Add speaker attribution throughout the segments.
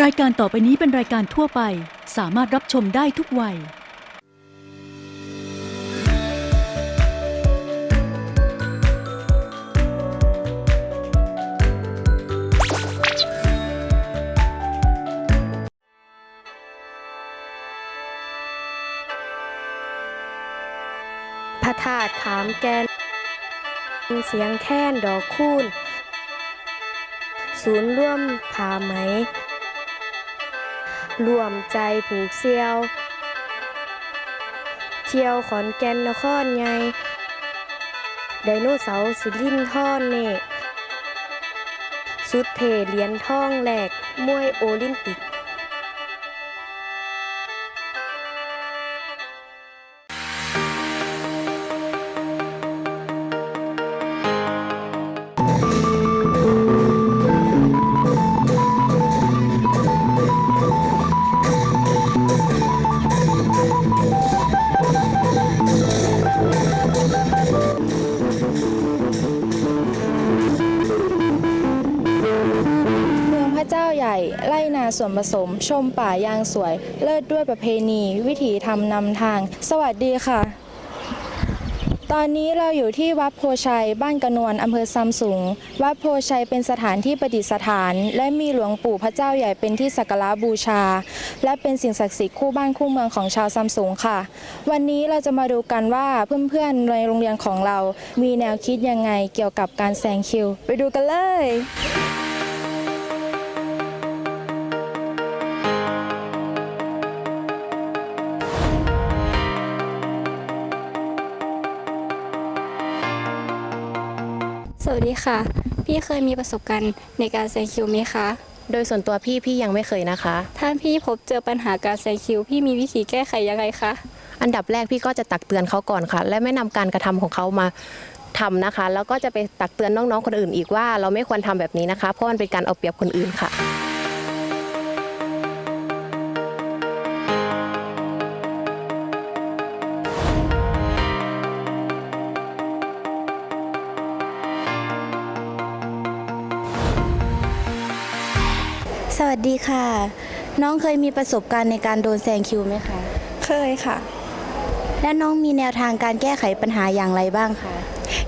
Speaker 1: รายการต่อไปนี้เป็นรายการทั่วไป สามารถรับชมได้ทุกวัย
Speaker 2: พระธาตุขามแกน เสียงแค้นดอกคูณศูนย์ร่วมผาไหม รวมใจผูกเซียว เที่ยวขอนแก่นนครไงไดโนเสาร์สิลินทอนเน่สุดเทเหรียญทองแหลกมวยโอลิมปิก
Speaker 3: ส่วนผสม ชมป่ายางสวย เลิศด้วยประเพณี วิถีธรรมนำทาง สวัสดีค่ะ ตอนนี้เราอยู่ที่วัดโพชัย บ้านกระนวนอำเภอซัมซุง วัดโพชัยเป็นสถานที่ประดิษฐาน และมีหลวงปู่พระเจ้าใหญ่เป็นที่สักการะบูชา และเป็นสิ่งศักดิ์สิทธิ์คู่บ้านคู่เมืองของชาวซัมซุงค่ะ วันนี้เราจะมาดูกันว่าเพื่อนๆในโรงเรียนของเรา มีแนวคิดยังไงเกี่ยวกับการแซงคิว ไปดูกันเลย
Speaker 4: สวัสดีค่ะ พี่เคยมีประสบการณ์ในการแซงคิวไหมคะ
Speaker 2: โดยส่วนตัวพี่พี่ยังไม่เคยนะคะ
Speaker 4: ถ้าพี่พบเจอปัญหาการแซงคิว พี่มีวิธีแก้ไขยังไงคะ
Speaker 2: อันดับแรกพี่ก็จะตักเตือนเขาก่อนค่ะ และไม่นำการกระทำของเขามาทำนะคะ แล้วก็จะไปตักเตือนน้องๆคนอื่นอีกว่าเราไม่ควรทำแบบนี้นะคะ เพราะมันเป็นการเอาเปรียบคนอื่นค่ะ
Speaker 5: สวัสดีค่ะ น้องเคยมีประสบการณ์ในการโดนแซงคิวไหมคะ
Speaker 3: เคยค่ะ
Speaker 5: และน้องมีแนวทางการแก้ไขปัญหาอย่างไรบ้างคะ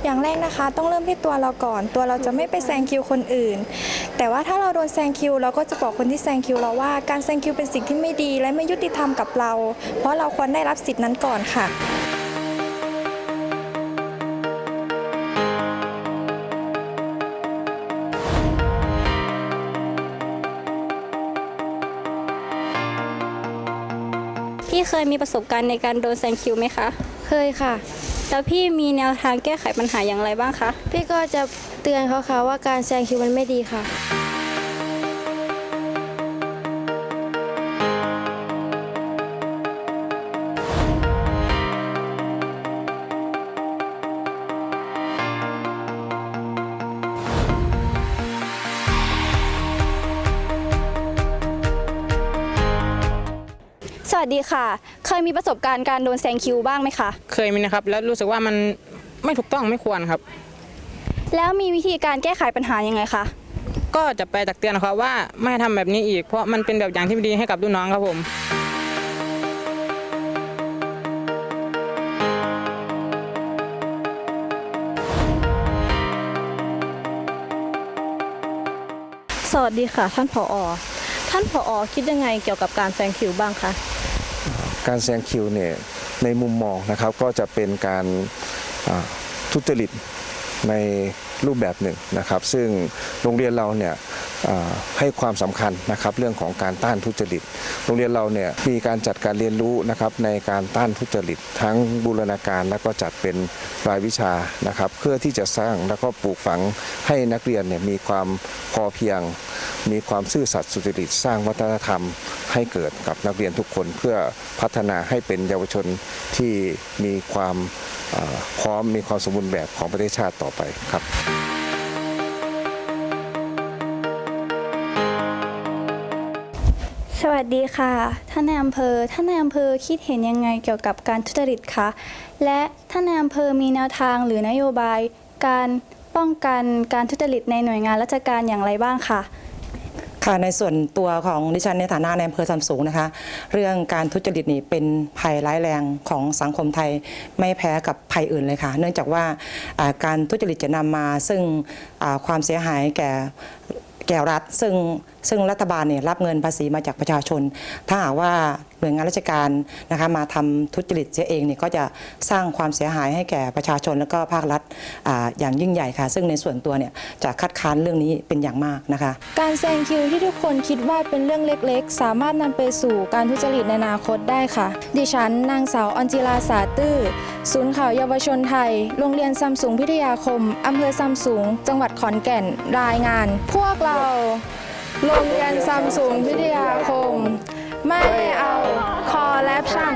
Speaker 6: อย่างแรกนะคะต้องเริ่มที่ตัวเราก่อน ตัวเราจะไม่ไปแซงคิวคนอื่น แต่ว่าถ้าเราโดนแซงคิวเราก็จะบอกคนที่แซงคิวเราว่าการแซงคิวเป็นสิ่งที่ไม่ดีและไม่ยุติธรรมกับเรา เพราะเราควรได้รับสิทธินั้นก่อนค่ะ
Speaker 4: พี่เคยมีประสบการณ์ในการโดนแซงคิวไหมคะ
Speaker 2: เคยค่ะ
Speaker 4: แล้วพี่มีแนวทางแก้ไขปัญหาอย่างไรบ้างคะ
Speaker 2: พี่ก็จะเตือนเขาค่ะว่าการแซงคิวมันไม่ดีค่ะ
Speaker 4: วัสดีค่ะ เคยมีประสบการณ์การโดนแซงคิวบ้างไหมคะ
Speaker 7: เคยมีนะครับ แล้วรู้สึกว่ามันไม่ถูกต้องไม่ควรครับ
Speaker 4: แล้วมีวิธีการแก้ไขปัญหายังไงคะ
Speaker 7: ก็จะไปตักเตือนเขาว่าไม่ให้ทำแบบนี้อีก เพราะมันเป็นแบบอย่างที่ไม่ดีให้กับลูกน้องครับผม
Speaker 8: สวัสดีค่ะ ท่านผอ ท่านผอคิดยังไงเกี่ยวกับการแซงคิวบ้างคะ
Speaker 9: การแซงคิวเนี่ยในมุมมองนะครับก็จะเป็นการทุจริตในรูปแบบหนึ่งนะครับ ซึ่งโรงเรียนเราเนี่ย ให้ความสำคัญนะครับเรื่องของการต้านทุจริต โรงเรียนเราเนี่ยมีการจัดการเรียนรู้นะครับในการต้านทุจริต ทั้งบูรณาการแล้วก็จัดเป็นรายวิชานะครับ เพื่อที่จะสร้างแล้วก็ปลูกฝังให้นักเรียนเนี่ยมีความพอเพียง มีความซื่อสัตย์สุจริตสร้างวัฒนธรรมให้เกิดกับนักเรียนทุกคนเพื่อพัฒนาให้เป็นเยาวชนที่มีความพร้อมมีความสมบูรณ์แบบของประเทศชาติต่อไปครับ
Speaker 4: ดีค่ะ ท่านนายอำเภอ ท่านนายอำเภอคิดเห็นยังไงเกี่ยวกับการทุจริตคะ และท่านนายอำเภอมีแนวทางหรือนโยบาย การป้องกันการทุจริตในหน่วยงานราชการอย่างไรบ้างคะ
Speaker 10: ค่ะในส่วนตัวของดิฉันในฐานะในอำเภอซัมซุงนะคะ เรื่องการทุจริตนี่เป็นภัยร้ายแรงของสังคมไทยไม่แพ้กับภัยอื่นเลยค่ะ เนื่องจากว่าการทุจริตจะนำมาซึ่งความเสียหายแก่แก่รัฐซึ่ง ซึ่งรัฐบาลเนี่ยรับเงินภาษีมาจากประชาชน ถ้าหากว่าหน่วยงานราชการนะคะมาทำทุจริตเสียเองเนี่ยก็จะสร้างความเสียหายให้แก่ประชาชนแล้วก็ภาครัฐออย่างยิ่งใหญ่ค่ะ ซึ่งในส่วนตัวเนี่ยจะคัดค้านเรื่องนี้เป็นอย่างมากนะคะ
Speaker 3: การแซงคิวที่ทุกคนคิดว่าเป็นเรื่องเล็กๆ สามารถนำไปสู่การทุจริตในอนาคตได้ค่ะ ดิฉันนางสาวออนจิลาสาตื้อศูนย์ข่าวเยาวชนไทย โรงเรียนซัมซุงพิทยาคมอำเภอซัมซุง จังหวัดขอนแก่น รายงาน พวกเรา โรงเรียนซัมซุงพิทยาคม ไม่เอาคอร์รัปชัน